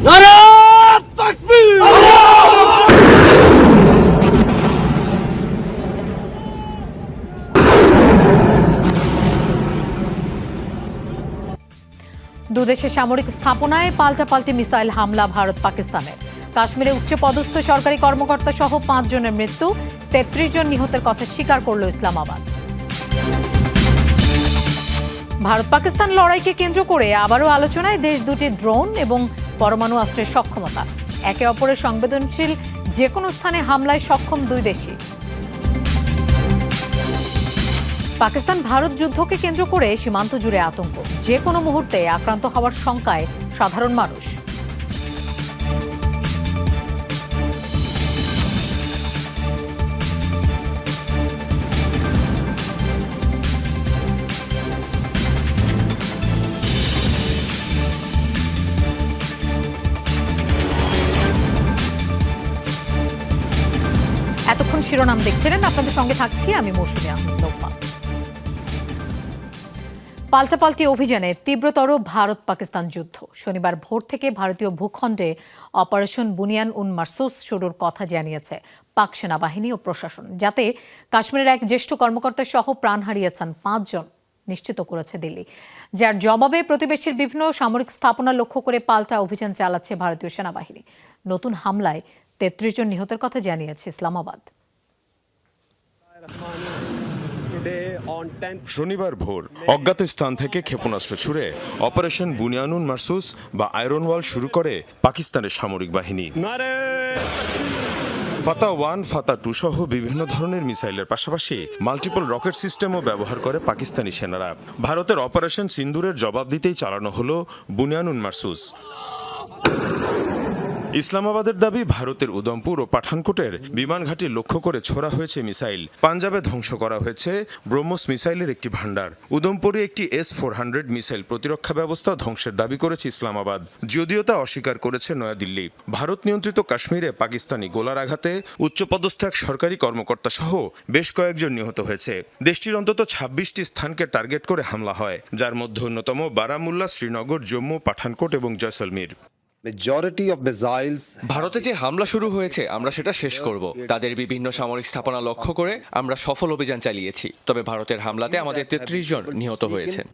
দুদেশের সামরিক স্থাপনায় পাল্টাপাল্টি মিসাইল হামলা ভারত পাকিস্তানের। কাশ্মীরে উচ্চপদস্থ সরকারি কর্মকর্তা সহ পাঁচ জনের মৃত্যু, তেত্রিশ জন নিহতের কথা স্বীকার করল ইসলামাবাদ। ভারত পাকিস্তান লড়াইকে কেন্দ্র করে আবারও আলোচনায় দেশ দুটির ড্রোন এবং পরমাণু অস্ত্রের সক্ষমতা। একে অপরের সংবেদনশীল যে কোনো স্থানে হামলায় সক্ষম দুই দেশই। পাকিস্তান ভারত যুদ্ধকে কেন্দ্র করে সীমান্ত জুড়ে আতঙ্ক। যে কোনো মুহূর্তে আক্রান্ত হওয়ার শঙ্কায় সাধারণ মানুষ। শিরোনাম দেখছিলেন। আপনাদের সঙ্গে থাকছি আমি মৌসুমী আহমেদ পাল্টাপাল্টি অভিযানে তীব্রতর ভারত পাকিস্তান যুদ্ধ। শনিবার ভোর থেকে ভারতীয় ভূখণ্ডে অপারেশন বুনিয়ান উন মারসুস শুরুর কথা জানিয়েছে পাক সেনাবাহিনী ও প্রশাসন। যাতে কাশ্মীরের এক জ্যেষ্ঠ কর্মকর্তা সহ প্রাণ হারিয়েছেন পাঁচজন নিশ্চিত করেছে দিল্লি। যার জবাবে প্রতিবেশীর বিভিন্ন সামরিক স্থাপনা লক্ষ্য করে পাল্টা অভিযান চালাচ্ছে ভারতীয় সেনাবাহিনী। নতুন হামলায় তেত্রিশ জন নিহতের কথা জানিয়েছে ইসলামাবাদ। Today on 10th শনিবার ভোর অজ্ঞাত স্থান থেকে ক্ষেপণাস্ত্র ছুড়ে অপারেশন বুনিয়ানুন মারসুস বা আয়রন ওয়াল শুরু করে পাকিস্তানের সামরিক বাহিনী। ফাতা ওয়ান, ফাতা টু সহ বিভিন্ন ধরনের মিসাইলের পাশাপাশি মাল্টিপল রকেট সিস্টেমও ব্যবহার করে পাকিস্তানি সেনারা। ভারতের অপারেশন সিন্দুরের জবাব দিতেই চালানো হলো বুনিয়ানুন মারসুস। ইসলামাবাদের দাবি, ভারতের উদমপুর ও পাঠানকোটের বিমান ঘাঁটি লক্ষ্য করে ছোড়া হয়েছে মিসাইল। পাঞ্জাবে ধ্বংস করা হয়েছে ব্রহ্মস মিসাইলের একটি ভান্ডার উদমপুরে একটি এস ফোর হান্ড্রেড মিসাইল প্রতিরক্ষা ব্যবস্থা ধ্বংসের দাবি করেছে ইসলামাবাদ। যদিও তা অস্বীকার করেছে নয়াদিল্লি। ভারত নিয়ন্ত্রিত কাশ্মীরে পাকিস্তানি গোলার আঘাতে উচ্চপদস্থ এক সরকারি কর্মকর্তা সহ বেশ কয়েকজন নিহত হয়েছে। দেশটির অন্তত ছাব্বিশটি স্থানকে টার্গেট করে হামলা হয়, যার মধ্যে অন্যতম বারামুল্লা, শ্রীনগর, জম্মু, পাঠানকোট এবং জয়সলমীর। ভারতে যে হামলা শুরু হয়েছে আমরা সেটা শেষ করব। তাদের বিভিন্ন সামরিক স্থাপনা লক্ষ্য করে আমরা সফল অভিযান চালিয়েছি। তবে ভারতের হামলাতে আমাদের তেত্রিশ জন নিহত হয়েছেন।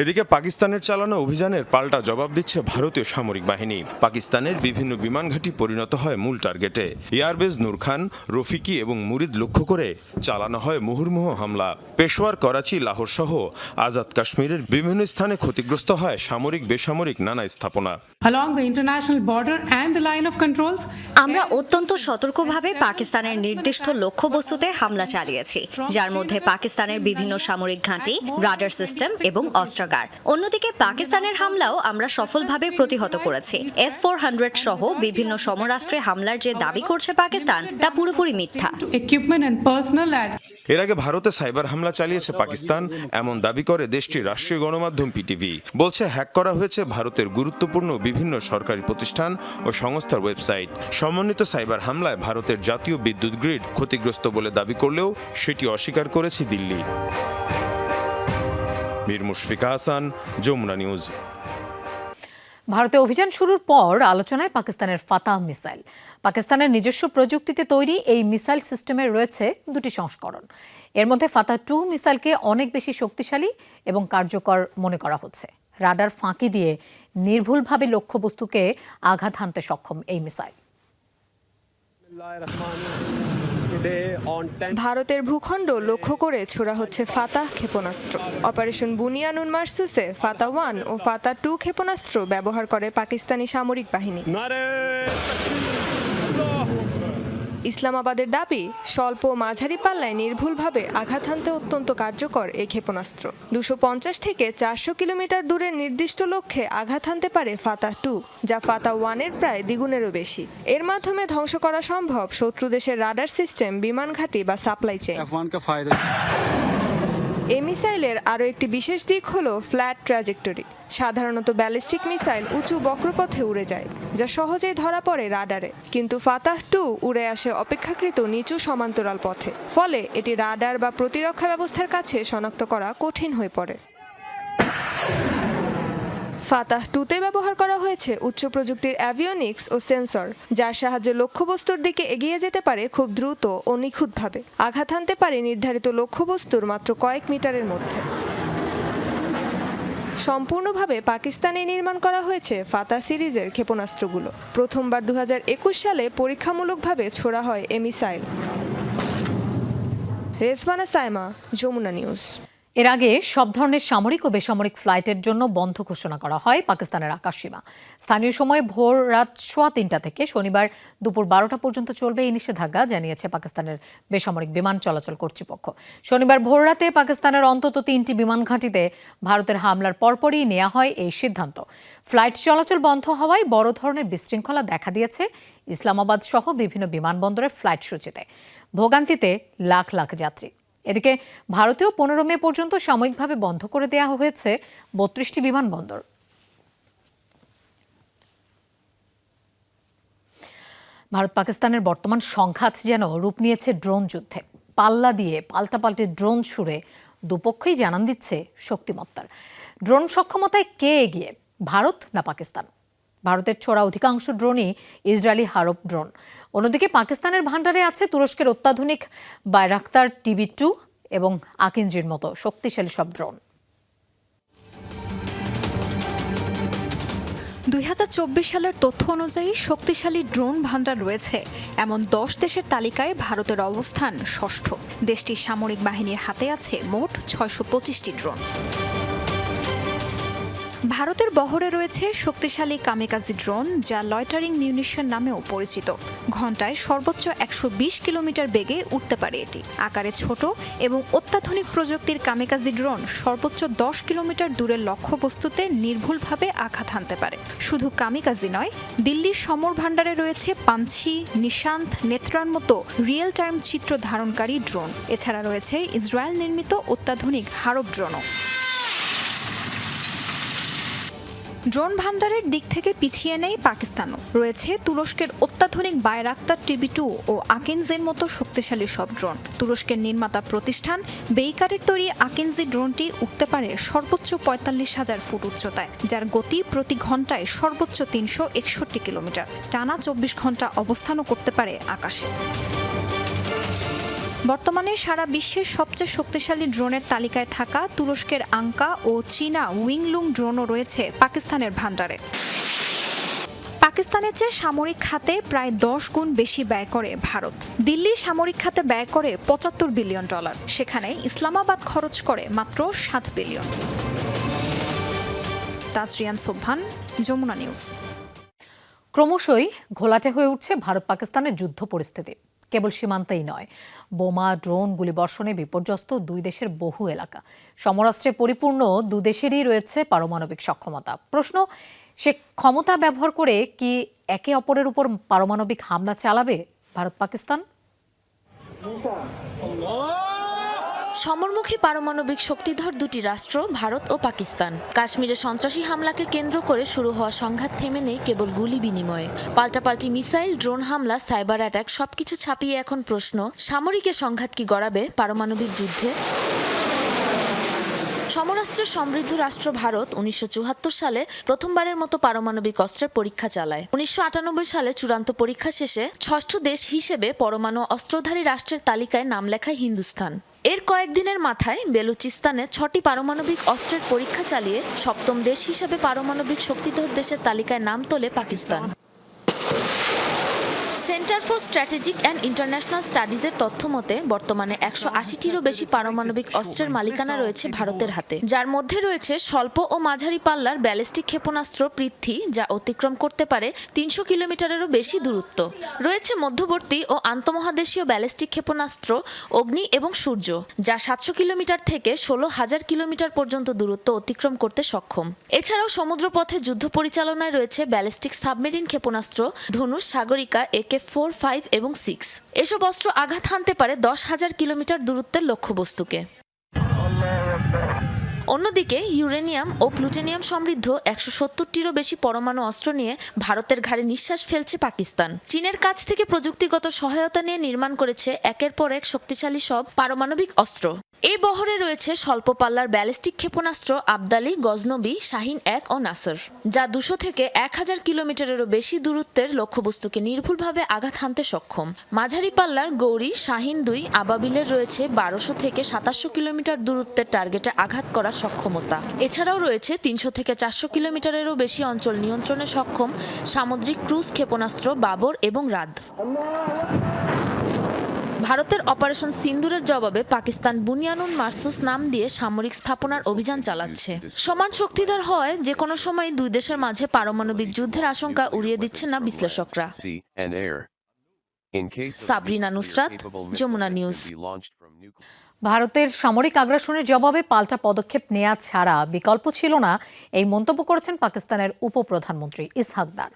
এদিকে পাকিস্তানের চালানো অভিযানের পাল্টা জবাব দিচ্ছে ভারতীয় সামরিক বাহিনী। পাকিস্তানের বিভিন্ন বিমান ঘাঁটি পরিণত হয় মূল টার্গেটে। এয়ারবেজ নূর খান রফিকি এবং মুরিদ লক্ষ্য করে চালানো হয় মুহুর্মুহ হামলা। পেশোয়ার করাচি লাহোর সহ আজাদ কাশ্মীরের বিভিন্ন স্থানে ক্ষতিগ্রস্ত হয় সামরিক বেসামরিক নানা স্থাপনা। Along the international border and the line of controls. আমরা অত্যন্ত সতর্কভাবে পাকিস্তানের নির্দিষ্ট লক্ষ্যবস্তুতে হামলা চালিয়েছি যার মধ্যে পাকিস্তানের বিভিন্ন সামরিক ঘাঁটি রাডার সিস্টেম এবং অস্ত্রাগার অন্যদিকে পাকিস্তানের হামলাও আমরা সফলভাবে প্রতিহত করেছি। এস ফোর হান্ড্রেড সহ বিভিন্ন সমরাষ্ট্রে হামলার যে দাবি করছে পাকিস্তান তা পুরোপুরি মিথ্যা। এর আগে ভারতে সাইবার হামলা চালিয়েছে পাকিস্তান এমন দাবি করে দেশটির রাষ্ট্রীয় গণমাধ্যম পিটিভি। বলছে হ্যাক করা হয়েছে ভারতের গুরুত্বপূর্ণ বিভিন্ন সরকারি প্রতিষ্ঠান ও সংস্থার ওয়েবসাইট। সমন্বিত সাইবার হামলায় ভারতের জাতীয় বিদ্যুৎ গ্রিড ক্ষতিগ্রস্ত বলে দাবি করলেও সেটি অস্বীকার করেছে দিল্লি। মীর মুশফিকা হাসান যমুনা নিউজ। ভারতে অভিযান শুরুর পর আলোচনায় পাকিস্তানের ফাতাহ মিসাইল। পাকিস্তানের নিজস্ব প্রযুক্তিতে তৈরি এই মিসাইল সিস্টেমের রয়েছে দুটি সংস্করণ। এর মধ্যে ফাতাহ টু মিসাইলকে অনেক বেশি শক্তিশালী এবং কার্যকর মনে করা হচ্ছে। রাডার ফাঁকি দিয়ে নির্ভুলভাবে লক্ষ্যবস্তুকে আঘাত হানতে সক্ষম এই মিসাইল। Today on 10th ভারতের ভূখণ্ড লক্ষ্য করে ছোড়া হচ্ছে ফাতাহ ক্ষেপণাস্ত্র। অপারেশন বুনিয়ানুন মারসুসে ফাতা ওয়ান ও ফাতা টু ক্ষেপণাস্ত্র ব্যবহার করে পাকিস্তানি সামরিক বাহিনী। ইসলামাবাদের দাবি, স্বল্প মাঝারি পাল্লায় নির্ভুলভাবে আঘাত হানতে অত্যন্ত কার্যকর এই ক্ষেপণাস্ত্র। দুশো থেকে চারশো কিলোমিটার দূরের নির্দিষ্ট লক্ষ্যে আঘাত হানতে পারে ফাতা টু, যা ফাতা ওয়ানের প্রায় দ্বিগুণেরও বেশি। এর মাধ্যমে ধ্বংস করা সম্ভব শত্রু দেশের রাডার সিস্টেম, বিমান ঘাঁটি বা সাপ্লাই চেইন। এ মিসাইলের আরও একটি বিশেষ দিক হল ফ্ল্যাট ট্র্যাজেক্টরি। সাধারণত ব্যালিস্টিক মিসাইল উঁচু বক্রপথে উড়ে যায়, যা সহজেই ধরা পড়ে রাডারে। কিন্তু ফাতাহ টু উড়ে আসে অপেক্ষাকৃত নিচু সমান্তরাল পথে, ফলে এটি রাডার বা প্রতিরক্ষা ব্যবস্থার কাছে শনাক্ত করা কঠিন হয়ে পড়ে। ফাতাহ টুতে ব্যবহার করা হয়েছে উচ্চ প্রযুক্তির অ্যাভিওনিক্স ও সেন্সর যার সাহায্যে লক্ষ্যবস্তুর দিকে এগিয়ে যেতে পারে খুব দ্রুত ও নিখুঁতভাবে। আঘাত হানতে পারে নির্ধারিত লক্ষ্যবস্তুর মাত্র কয়েক মিটারের মধ্যে। সম্পূর্ণভাবে পাকিস্তানে নির্মাণ করা হয়েছে ফাতা সিরিজের ক্ষেপণাস্ত্রগুলো। প্রথমবার দু হাজার একুশ সালে পরীক্ষামূলকভাবে ছোড়া হয় এ মিসাইল। রেজবানা সাইমা, যমুনা নিউজ। এর আগে সব ধরনের সামরিক ও বেসামরিক ফ্লাইটের জন্য বন্ধ ঘোষণা করা হয় পাকিস্তানের আকাশসীমা স্থানীয় সময় ভোর রাত সোয়া তিনটা থেকে শনিবার দুপুর বারোটা পর্যন্ত চলবে এই নিষেধাজ্ঞা, জানিয়েছে পাকিস্তানের বেসামরিক বিমান চলাচল কর্তৃপক্ষ। শনিবার ভোর রাতে পাকিস্তানের অন্তত তিনটি বিমান ঘাঁটিতে ভারতের হামলার পরপরই নেওয়া হয় এই সিদ্ধান্ত। ফ্লাইট চলাচল বন্ধ হওয়ায় বড় ধরনের বিশৃঙ্খলা দেখা দিয়েছে ইসলামাবাদ সহ বিভিন্ন বিমানবন্দরের ফ্লাইট সূচিতে। ভোগান্তিতে লাখ লাখ যাত্রী। এদিকে ভারতেও পনেরো মে পর্যন্ত সাময়িকভাবে বন্ধ করে দেওয়া হয়েছে বত্রিশটি বিমানবন্দর। ভারত পাকিস্তানের বর্তমান সংঘাত যেন রূপ নিয়েছে ড্রোন যুদ্ধে। পাল্লা দিয়ে পাল্টাপাল্টি ড্রোন ছুড়ে দুপক্ষই জানান দিচ্ছে শক্তিমত্তার। ড্রোন সক্ষমতায় কে এগিয়ে, ভারত না পাকিস্তান? ভারতের ছোড়া অধিকাংশ ড্রোনই ইসরায়েলি হারব ড্রোন। অন্যদিকে পাকিস্তানের ভান্ডারে আছে তুরস্কের অত্যাধুনিক বাইরাক্তার টিভি টু এবং আকিনজির মতো শক্তিশালী সব ড্রোন। দুই হাজার চব্বিশ সালের তথ্য অনুযায়ী শক্তিশালী ড্রোন ভান্ডার রয়েছে। এমন দশ দেশের তালিকায় ভারতের অবস্থান ষষ্ঠ। দেশটির সামরিক বাহিনীর হাতে আছে মোট ছয়শো পঁচিশটি ড্রোন। ভারতের বহরে রয়েছে শক্তিশালী কামিকাজি ড্রোন, যা লয়টারিং মিউনিশন নামেও পরিচিত। ঘন্টায় সর্বোচ্চ একশো বিশ কিলোমিটার বেগে উঠতে পারে এটি। আকারে ছোট এবং অত্যাধুনিক প্রযুক্তির কামিকাজি ড্রোন সর্বোচ্চ দশ কিলোমিটার দূরের লক্ষ্যবস্তুতে নির্ভুলভাবে আঘাত হানতে পারে। শুধু কামিকাজি নয়, দিল্লির সমর ভাণ্ডারে রয়েছে পাঞ্ছি, নিশান্ত, নেত্রার মতো রিয়েল টাইম চিত্র ধারণকারী ড্রোন। এছাড়া রয়েছে ইসরায়েল নির্মিত অত্যাধুনিক হারব ড্রোনও। ড্রোন ভান্ডারের দিক থেকে পিছিয়ে নেই পাকিস্তানও। রয়েছে তুরস্কের অত্যাধুনিক বায়রাক্তার টিভি টু ও আকিনজের মতো শক্তিশালী সব ড্রোন। তুরস্কের নির্মাতা প্রতিষ্ঠান বেইকারের তৈরি আকিনজি ড্রোনটি উঠতে পারে সর্বোচ্চ পঁয়তাল্লিশ হাজার ফুট উচ্চতায়, যার গতি প্রতি ঘন্টায় সর্বোচ্চ তিনশো একষট্টি কিলোমিটার। টানা চব্বিশ ঘণ্টা অবস্থানও করতে পারে আকাশে। বর্তমানে সারা বিশ্বের সবচেয়ে শক্তিশালী ড্রোনের তালিকায় থাকা তুরস্কের আঙ্কা ও চীনা উইংলুং ড্রোনও রয়েছে পাকিস্তানের ভান্ডারে পাকিস্তানের চেয়ে সামরিক খাতে প্রায় দশ গুণ বেশি ব্যয় করে ভারত। দিল্লি সামরিক খাতে ব্যয় করে পঁচাত্তর বিলিয়ন ডলার। সেখানে ইসলামাবাদ খরচ করে মাত্র সাত বিলিয়ন। তাজরিয়ান সোভান যমুনা নিউজ। ক্রমশই ঘোলাটে হয়ে উঠছে ভারত পাকিস্তানের যুদ্ধ পরিস্থিতি। কেবল সীমান্তেই নয়। বোমা, ড্রোন, গুলিবর্ষণে বিপর্যস্ত দুই দেশের বহু এলাকা। সমরাষ্ট্রে পরিপূর্ণ দু দেশেরই রয়েছে পারমাণবিক সক্ষমতা। প্রশ্ন, সে ক্ষমতা ব্যবহার করে কি একে অপরের উপর পারমাণবিক হামলা চালাবে ভারত পাকিস্তান সমরমুখী পারমাণবিক শক্তিধর দুটি রাষ্ট্র, ভারত ও পাকিস্তান। কাশ্মীরে সন্ত্রাসী হামলাকে কেন্দ্র করে শুরু হওয়া সংঘাত থেমে নেই কেবল গুলি বিনিময়ে। পাল্টাপাল্টি মিসাইল, ড্রোন হামলা, সাইবার অ্যাটাক সবকিছু ছাপিয়ে এখন প্রশ্ন সামরিকের সংঘাত কি গড়াবে পারমাণবিক যুদ্ধে? সমরাস্ত্রের সমৃদ্ধ রাষ্ট্র ভারত উনিশশো চুয়াত্তর সালে প্রথমবারের মতো পারমাণবিক অস্ত্রের পরীক্ষা চালায়। উনিশশো আটানব্বই সালে চূড়ান্ত পরীক্ষা শেষে ষষ্ঠ দেশ হিসেবে পরমাণু অস্ত্রধারী রাষ্ট্রের তালিকায় নাম লেখায় হিন্দুস্তান। এর কয়েকদিনের মাথায় বেলুচিস্তানে ছটি পারমাণবিক অস্ত্রের পরীক্ষা চালিয়ে সপ্তম দেশ হিসেবে পারমাণবিক শক্তিধর দেশের তালিকায় নাম তোলে Pakistan. Center for Strategic and International স্টাডিজের তথ্য মতে বর্তমানে একশো আশিটিরও বেশি পারমাণবিক অস্ত্রের মালিকানা রয়েছে ভারতের হাতে। যার মধ্যে রয়েছে স্বল্প ও মাঝারি পাল্লার ব্যালিস্টিক ক্ষেপণাস্ত্র পৃথ্বী, যা অতিক্রম করতে পারে তিনশো কিলোমিটারেরও বেশি দূরত্ব। রয়েছে মধ্যবর্তী ও আন্তমহাদেশীয় ব্যালিস্টিক ক্ষেপণাস্ত্র, অগ্নি এবং সূর্য, যা সাতশো কিলোমিটার থেকে ষোলো হাজার কিলোমিটার পর্যন্ত দূরত্ব অতিক্রম করতে সক্ষম। এছাড়াও সমুদ্রপথে যুদ্ধ পরিচালনায় রয়েছে ব্যালিস্টিক সাবমেরিন ক্ষেপণাস্ত্র, ধনুষ, সাগরিকা একে ফোর, ফাইভ এবং সিক্স। এসব অস্ত্র আঘাত হানতে পারে দশ হাজার কিলোমিটার দূরত্বের লক্ষ্যবস্তুকে। অন্যদিকে, ইউরেনিয়াম ও প্লুটেনিয়াম সমৃদ্ধ একশো সত্তরটিরও বেশি পরমাণু অস্ত্র নিয়ে ভারতের ঘাড়ে নিঃশ্বাস ফেলছে পাকিস্তান। চীনের কাছ থেকে প্রযুক্তিগত সহায়তা নিয়ে নির্মাণ করেছে একের পর এক শক্তিশালী সব পারমাণবিক অস্ত্র। এই বহরে রয়েছে স্বল্প পাল্লার ব্যালিস্টিক ক্ষেপণাস্ত্র আবদালি, গজনবী, শাহিন এক ও নাসর, যা দুশো থেকে এক হাজার কিলোমিটারেরও বেশি দূরত্বের লক্ষ্যবস্তুকে নির্ভুলভাবে আঘাত হানতে সক্ষম। মাঝারি পাল্লার গৌরী, শাহিন দুই আবাবিলের রয়েছে বারোশো থেকে সাতাশশো কিলোমিটার দূরত্বের টার্গেটে আঘাত করার সক্ষমতা। এছাড়াও রয়েছে তিনশো থেকে চারশো কিলোমিটারেরও বেশি অঞ্চল নিয়ন্ত্রণে সক্ষম সামুদ্রিক ক্রুজ ক্ষেপণাস্ত্র বাবর এবং রাদ। ভারতের অপারেশন সিন্দুরের জবাবে পাকিস্তান বুনিয়ানুন মারসুস নাম দিয়ে সামরিক স্থাপনার অভিযান চালাচ্ছে। সমান শক্তিধর হয় যে কোনো সময় দুই দেশের মাঝে পারমাণবিক যুদ্ধের আশঙ্কা উড়িয়ে দিচ্ছে না বিশ্লেষকরা। সাবরিনা নুসরাত, যমুনা নিউজ। ভারতের সামরিক আগ্রাসনের জবাবে পাল্টা পদক্ষেপ নেওয়া ছাড়া বিকল্প ছিল না, এই মন্তব্য করেছেন পাকিস্তানের উপপ্রধানমন্ত্রী ইসহাকদার।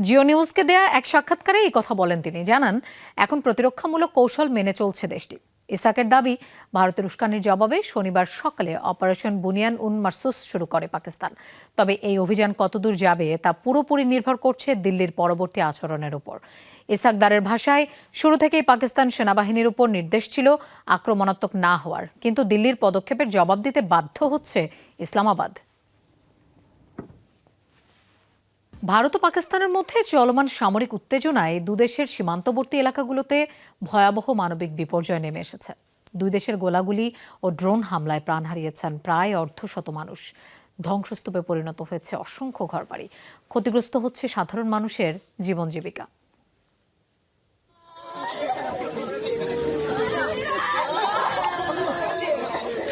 জিও নিউজকে দেয়া এক সাক্ষাৎকারে এই কথা বলেন তিনি। জানান, এখন প্রতিরক্ষামূলক কৌশল মেনে চলছে দেশটি। ইসাকের দাবি, ভারতের উস্কানির জবাবে শনিবার সকালে অপারেশন বুনিয়ান উন মারসুস শুরু করে পাকিস্তান। তবে এই অভিযান কতদূর যাবে, তা পুরোপুরি নির্ভর করছে দিল্লির পরবর্তী আচরণের উপর। ইসাকদারের ভাষায়, শুরু থেকেই পাকিস্তান সেনাবাহিনীর উপর নির্দেশ ছিল আক্রমণাত্মক না হওয়ার। কিন্তু দিল্লির পদক্ষেপের জবাব দিতে বাধ্য হচ্ছে ইসলামাবাদ। ভারত ও পাকিস্তানের মধ্যে চলমান সামরিক উত্তেজনায় দুদেশের সীমান্তবর্তী এলাকাগুলোতে ভয়াবহ মানবিক বিপর্যয় নেমে এসেছে। দুই দেশের গোলাগুলি ও ড্রোন হামলায় প্রাণ হারিয়েছেন প্রায় অর্ধশত মানুষ। ধ্বংসস্তূপে পরিণত হয়েছে অসংখ্য ঘরবাড়ি। ক্ষতিগ্রস্ত হচ্ছে সাধারণ মানুষের জীবন জীবিকা।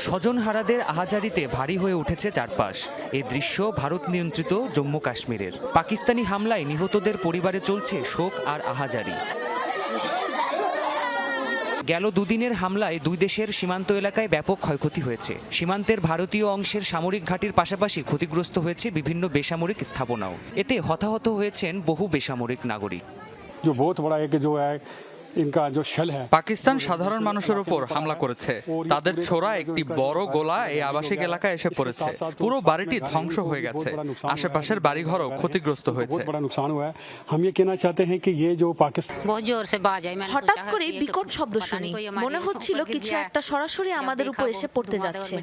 স্বজনহারাদের আহাজারিতে ভারী হয়ে উঠেছে চারপাশ এই দৃশ্য ভারত নিয়ন্ত্রিত জম্মু কাশ্মীরের পাকিস্তানি হামলায় নিহতদের পরিবারে চলছে শোক আর আহাজারি গেল দুদিনের হামলায় দুই দেশের সীমান্ত এলাকায় ব্যাপক ক্ষয়ক্ষতি হয়েছে সীমান্তের ভারতীয় অংশের সামরিক ঘাঁটির পাশাপাশি ক্ষতিগ্রস্ত হয়েছে বিভিন্ন বেসামরিক স্থাপনাও এতে হতাহত হয়েছেন বহু বেসামরিক নাগরিক जो बहुत बड़ा है कि जो है इनका जो शेल है পাকিস্তান সাধারণ মানুষের উপর হামলা করেছে। তাদের ছোড়া একটি বড় গোলা এই আবাসিক এলাকায় এসে পড়েছে। পুরো বাড়িটি ধ্বংস হয়ে গেছে। আশেপাশের বাড়িঘরও ক্ষতিগ্রস্ত হয়েছে। হঠাৎ করে বিকট শব্দ শুনি। মনে হচ্ছিল কিছু একটা সরাসরি আমাদের উপর এসে পড়তে যাচ্ছে।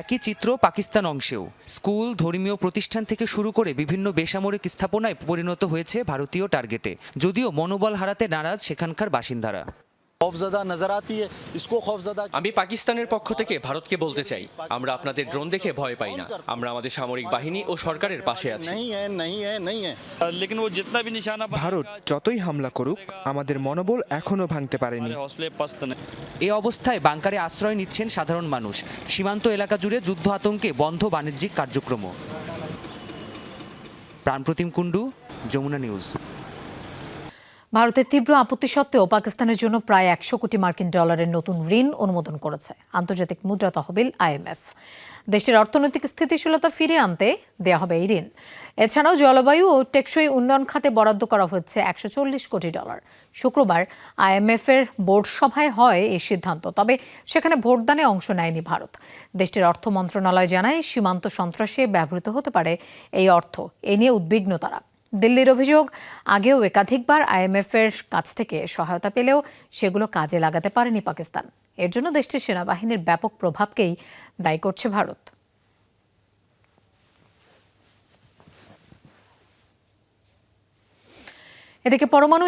একই চিত্র পাকিস্তান অংশেও। স্কুল, ধর্মীয় প্রতিষ্ঠান থেকে শুরু করে বিভিন্ন বেসামরিক স্থাপনায় পরিণত হয়েছে ভারতীয় টার্গেটে, যদিও মনোবল হারাতে নারাজ সেখানকার বাসিন্দারা। আমি পাকিস্তানের পক্ষ থেকে ভারতকে বলতে চাই আমরা আপনাদের ড্রোন দেখে ভয় পাই না আমরা আমাদের সামরিক বাহিনী ও সরকারের পাশে আছি। ভারত যতই হামলা করুক আমাদের মনোবল এখনও ভাঙতে পারেনি। এ অবস্থায় বাংকারে আশ্রয় নিচ্ছেন সাধারণ মানুষ। সীমান্ত এলাকা জুড়ে যুদ্ধ আতঙ্কে বন্ধ বাণিজ্যিক কার্যক্রম প্রাণপ্রতিম কুণ্ডু যমুনা নিউজ। ভারতের তীব্র আপত্তি সত্ত্বেও পাকিস্তানের জন্য প্রায় একশো কোটি মার্কিন ডলারের নতুন ঋণ অনুমোদন করেছে। আন্তর্জাতিক মুদ্রা তহবিল আইএমএফ দেশটির অর্থনৈতিক স্থিতিশীলতা ফিরিয়ে আনতে দেয়া হবে এই ঋণ। এছাড়াও জলবায়ু ও টেকসই উন্নয়ন খাতে বরাদ্দ করা হচ্ছে একশো চল্লিশ কোটি ডলার। শুক্রবার আইএমএফ এর বোর্ড সভায় হয় এই সিদ্ধান্ত, তবে সেখানে ভোটদানে অংশ নেয়নি ভারত। দেশটির অর্থ মন্ত্রণালয় জানায়, সীমান্ত সন্ত্রাসে ব্যবহৃত হতে পারে এই অর্থ। এ নিয়ে উদ্বিগ্ন তারা। দিল্লির অভিযোগ, আগেও একাধিকবার আইএমএফের কাছ থেকে সহায়তা পেলেও সেগুলো কাজে লাগাতে পারেনি পাকিস্তান। এর জন্য দেশটির সেনাবাহিনীর ব্যাপক প্রভাবকেই দায়ী করছে ভারত। এদিকে পরমাণু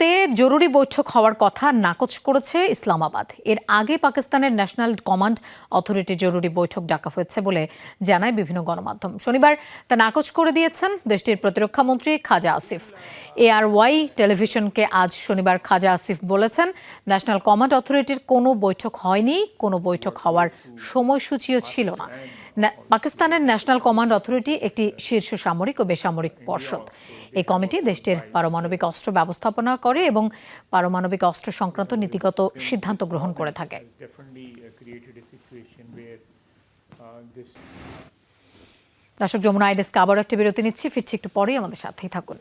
ইস্যুতে জরুরি বৈঠক হওয়ার কথা নাকচ করেছে ইসলামাবাদ। এর আগে পাকিস্তানের ন্যাশনাল কমান্ড অথরিটি জরুরি বৈঠক ডাকা হয়েছে বলে জানায় বিভিন্ন গণমাধ্যম। শনিবার তা নাকচ করে দিয়েছেন দেশটির প্রতিরক্ষা মন্ত্রী খাজা আসিফ। এআরওয়াই টেলিভিশনকে আজ শনিবার খাজা আসিফ বলেছেন, ন্যাশনাল কমান্ড অথরিটির কোনো বৈঠক হয়নি, কোনো বৈঠক হওয়ার সময়সূচিও ছিল না- পাকিস্তানের ন্যাশনাল কমান্ড অথরিটি একটি শীর্ষ সামরিক ও বেসামরিক পর্ষদ। এই কমিটি দেশটির পারমাণবিক অস্ত্র ব্যবস্থাপনা করে এবং পারমাণবিক অস্ত্র সংক্রান্ত নীতিগত সিদ্ধান্ত গ্রহণ করে থাকে। দর্শক যমুনা আইডেস্ক আবার একটা বিরতি নিচ্ছি। ফিরছি একটু পরেই আমাদের সাথেই থাকুন।